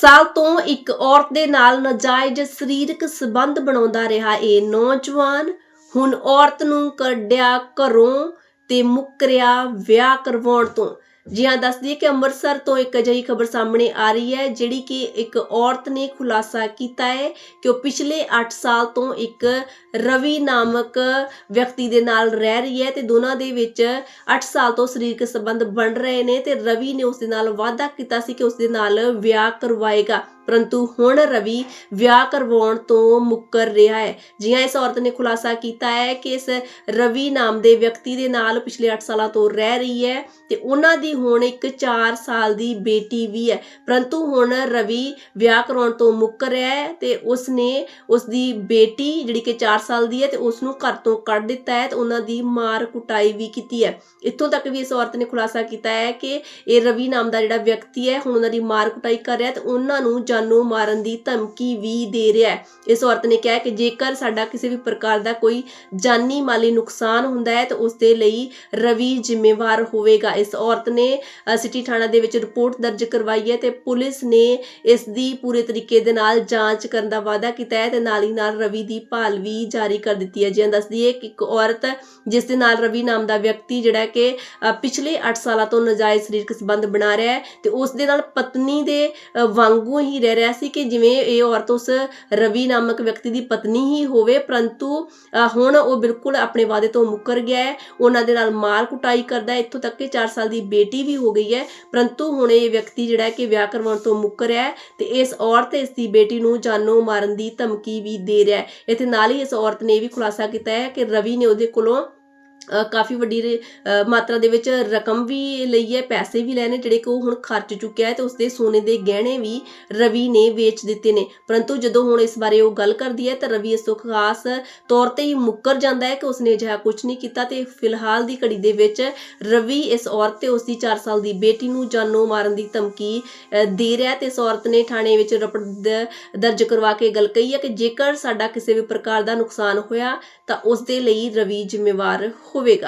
ਸਾਲ ਤੋਂ ਇੱਕ ਔਰਤ ਦੇ ਨਾਲ ਨਾਜਾਇਜ਼ ਸਰੀਰਕ ਸੰਬੰਧ ਬਣਾਉਂਦਾ ਰਿਹਾ। ਇਹ ਨੌਜਵਾਨ ਹੁਣ ਔਰਤ ਨੂੰ ਕੱਢਿਆ ਘਰੋਂ ਤੇ ਮੁੱਕਰਿਆ ਵਿਆਹ ਕਰਵਾਉਣ ਤੋਂ। ਜੀ ਹਾਂ, ਦੱਸਦੀ ਹੈ ਕਿ ਅੰਮ੍ਰਿਤਸਰ ਤੋਂ ਇੱਕ ਅਜਿਹੀ ਖਬਰ ਸਾਹਮਣੇ ਆ ਰਹੀ ਹੈ, ਜਿਹੜੀ ਕਿ ਇੱਕ ਔਰਤ ਨੇ ਖੁਲਾਸਾ ਕੀਤਾ ਹੈ ਕਿ ਉਹ ਪਿਛਲੇ 8 ਸਾਲ ਤੋਂ ਇੱਕ ਰਵੀ ਨਾਮਕ ਵਿਅਕਤੀ ਦੇ ਨਾਲ ਰਹਿ ਰਹੀ ਹੈ ਤੇ ਦੋਨਾਂ ਦੇ ਵਿੱਚ 8 ਸਾਲ ਤੋਂ ਸਰੀਰਕ ਸੰਬੰਧ ਬਣ ਰਹੇ ਨੇ ਤੇ ਰਵੀ ਨੇ ਉਸ ਦੇ ਨਾਲ ਵਾਅਦਾ ਕੀਤਾ ਸੀ ਕਿ ਉਸ ਦੇ ਨਾਲ ਵਿਆਹ ਕਰਵਾਏਗਾ। ਪਰੰਤੂ ਹੁਣ ਰਵੀ ਵਿਆਹ ਕਰਵਾਉਣ ਤੋਂ ਮੁੱਕਰ ਰਿਹਾ ਹੈ। ਜੀ ਇਸ ਔਰਤ ਨੇ ਖੁਲਾਸਾ ਕੀਤਾ ਹੈ ਕਿ ਇਸ ਰਵੀ ਨਾਮ ਦੇ ਵਿਅਕਤੀ ਦੇ ਨਾਲ ਪਿਛਲੇ 8 ਸਾਲਾਂ ਤੋਂ ਰਹਿ ਰਹੀ ਹੈ ਤੇ ਉਹਨਾਂ ਦੀ ਹੁਣ ਇੱਕ 4 ਸਾਲ ਦੀ ਬੇਟੀ ਵੀ ਹੈ। ਪਰੰਤੂ ਹੁਣ ਰਵੀ ਵਿਆਹ ਕਰਾਉਣ ਤੋਂ ਮੁੱਕਰ ਰਿਹਾ ਹੈ ਤੇ ਉਸ ਨੇ ਉਸ ਦੀ ਬੇਟੀ ਜਿਹੜੀ ਕਿ 4 ਸਾਲ ਦੀ ਹੈ ਤੇ ਉਸ ਨੂੰ ਘਰ ਤੋਂ ਕੱਢ ਦਿੱਤਾ ਹੈ ਤੇ ਉਹਨਾਂ ਦੀ ਮਾਰ ਕੁਟਾਈ ਵੀ ਕੀਤੀ ਹੈ। ਇੱਥੋਂ ਤੱਕ ਵੀ ਇਸ ਔਰਤ ਨੇ ਖੁਲਾਸਾ ਕੀਤਾ ਹੈ ਕਿ ਇਹ ਰਵੀ ਨਾਮ ਦਾ ਜਿਹੜਾ ਵਿਅਕਤੀ ਹੈ, ਹੁਣ ਉਹਨਾਂ ਦੀ ਮਾਰ ਕੁਟਾਈ ਕਰ ਰਿਹਾ ਤੇ ਉਹਨਾਂ ਨੂੰ ਜਾਨੋਂ ਮਾਰਨ ਦੀ ਧਮਕੀ ਵੀ ਦੇ ਰਿਹਾ ਹੈ। ਇਸ ਔਰਤ ਨੇ ਕਿਹਾ ਕਿ ਜੇਕਰ ਸਾਡਾ ਕਿਸੇ ਵੀ ਪ੍ਰਕਾਰ ਦਾ ਕੋਈ ਜਾਨੀ ਮਾਲੀ ਨੁਕਸਾਨ ਹੁੰਦਾ ਹੈ, ਤਾਂ ਉਸ ਦੇ ਲਈ ਰਵੀ ਜ਼ਿੰਮੇਵਾਰ ਹੋਵੇਗਾ। ਇਸ ਔਰਤ ਨੇ ਸਿਟੀ ਥਾਣਾ ਦੇ ਵਿੱਚ ਰਿਪੋਰਟ ਦਰਜ ਕਰਵਾਈ ਹੈ ਤੇ ਪੁਲਿਸ ਨੇ ਇਸ ਦੀ ਪੂਰੇ ਤਰੀਕੇ ਦੇ ਨਾਲ ਜਾਂਚ ਕਰਨ ਦਾ ਵਾਅਦਾ ਕੀਤਾ ਹੈ ਤੇ ਨਾਲ ਹੀ ਨਾਲ ਰਵੀ ਦੀ ਭਾਲ ਵੀ ਜਾਰੀ ਕਰ ਦਿੱਤੀ ਹੈ। ਜਿਵੇਂ ਦੱਸਦੀ ਹੈ ਕਿ ਇੱਕ ਔਰਤ, ਜਿਸ ਦੇ ਨਾਲ ਰਵੀ ਨਾਮ ਦਾ ਵਿਅਕਤੀ ਜਿਹੜਾ ਕਿ ਪਿਛਲੇ 8 ਸਾਲਾਂ ਤੋਂ ਨਾਜਾਇਜ਼ ਸਰੀਰਕ ਸੰਬੰਧ ਬਣਾ ਰਿਹਾ ਹੈ ਤੇ ਉਸ ਦੇ ਨਾਲ ਪਤਨੀ ਦੇ ਵਾਂਗੂ ਹੀ ਰਹਿ ਰਿਹਾ ਸੀ ਕਿ ਜਿਵੇਂ ਇਹ ਔਰਤ ਉਸ ਰਵੀ ਨਾਮਕ ਵਿਅਕਤੀ ਦੀ ਪਤਨੀ ਹੀ ਹੋਵੇ, ਪਰੰਤੂ ਹੁਣ ਉਹ ਬਿਲਕੁਲ ਆਪਣੇ ਵਾਅਦੇ ਤੋਂ ਮੁੱਕਰ ਗਿਆ ਹੈ। ਉਹਨਾਂ ਦੇ ਨਾਲ ਮਾਰ ਕੁਟਾਈ ਕਰਦਾ ਹੈ। ਇੱਥੋਂ ਤੱਕ ਕਿ 4 ਸਾਲ ਦੀ ਬੇਟੀ ਵੀ ਹੋ ਗਈ ਹੈ। ਪਰੰਤੂ ਹੁਣ ਇਹ ਵਿਅਕਤੀ ਜਿਹੜਾ ਕਿ ਵਿਆਹ ਕਰਵਾਉਣ ਤੋਂ ਮੁੱਕਰ ਹੈ ਤੇ ਇਸ ਔਰਤ ਇਸ ਦੀ ਬੇਟੀ ਨੂੰ ਜਾਨੋਂ ਮਾਰਨ ਦੀ ਧਮਕੀ ਵੀ ਦੇ ਰਿਹਾ ਹੈ। ਇੱਥੇ ਨਾਲ ਹੀ ਇਸ ਔਰਤ ਨੇ ਇਹ ਵੀ ਖੁਲਾਸਾ ਕੀਤਾ ਹੈ ਕਿ ਰਵੀ ਨੇ ਉਹਦੇ ਕੋਲੋਂ ਕਾਫੀ ਵੱਡੀ ਰ- ਮਾਤਰਾ ਦੇ ਵਿੱਚ ਰਕਮ ਵੀ ਲਈ ਹੈ, ਪੈਸੇ ਵੀ ਲੈਣੇ, ਜਿਹੜੇ ਕਿ ਉਹ ਹੁਣ ਖਰਚ ਚੁੱਕਿਆ ਹੈ ਤੇ ਉਸਦੇ ਸੋਨੇ ਦੇ ਗਹਿਣੇ ਵੀ ਰਵੀ ਨੇ ਵੇਚ ਦਿੱਤੇ ਨੇ। ਪਰੰਤੂ ਜਦੋਂ ਹੁਣ ਇਸ ਬਾਰੇ ਉਹ ਗੱਲ ਕਰਦੀ ਹੈ ਤਾਂ ਰਵੀ ਇਸ ਤੋਂ ਖਾਸ ਤੌਰ ਤੇ ਹੀ ਮੁੱਕਰ ਜਾਂਦਾ ਹੈ ਕਿ ਉਸਨੇ ਅਜਿਹਾ ਕੁਝ ਨਹੀਂ ਕੀਤਾ ਤੇ ਫਿਲਹਾਲ ਦੀ ਘੜੀ ਦੇ ਵਿੱਚ ਰਵੀ ਇਸ ਔਰਤ ਤੇ ਉਸਦੀ 4 ਸਾਲ ਦੀ ਬੇਟੀ ਨੂੰ ਜਾਨੋਂ ਮਾਰਨ ਦੀ ਧਮਕੀ ਦੇ ਰਿਹਾ ਹੈ ਤੇ ਇਸ ਔਰਤ ਨੇ ਥਾਣੇ ਵਿੱਚ ਰਿਪੋਰਟ ਦਰਜ ਕਰਵਾ ਕੇ ਗੱਲ ਕਹੀ ਹੈ ਕਿ ਜੇਕਰ ਸਾਡਾ ਕਿਸੇ ਵੀ ਪ੍ਰਕਾਰ ਦਾ ਨੁਕਸਾਨ ਹੋਇਆ ਤਾਂ ਉਸ ਦੇ ਲਈ ਰਵੀ ਜ਼ਿੰਮੇਵਾਰ ਹੋਵੇਗਾ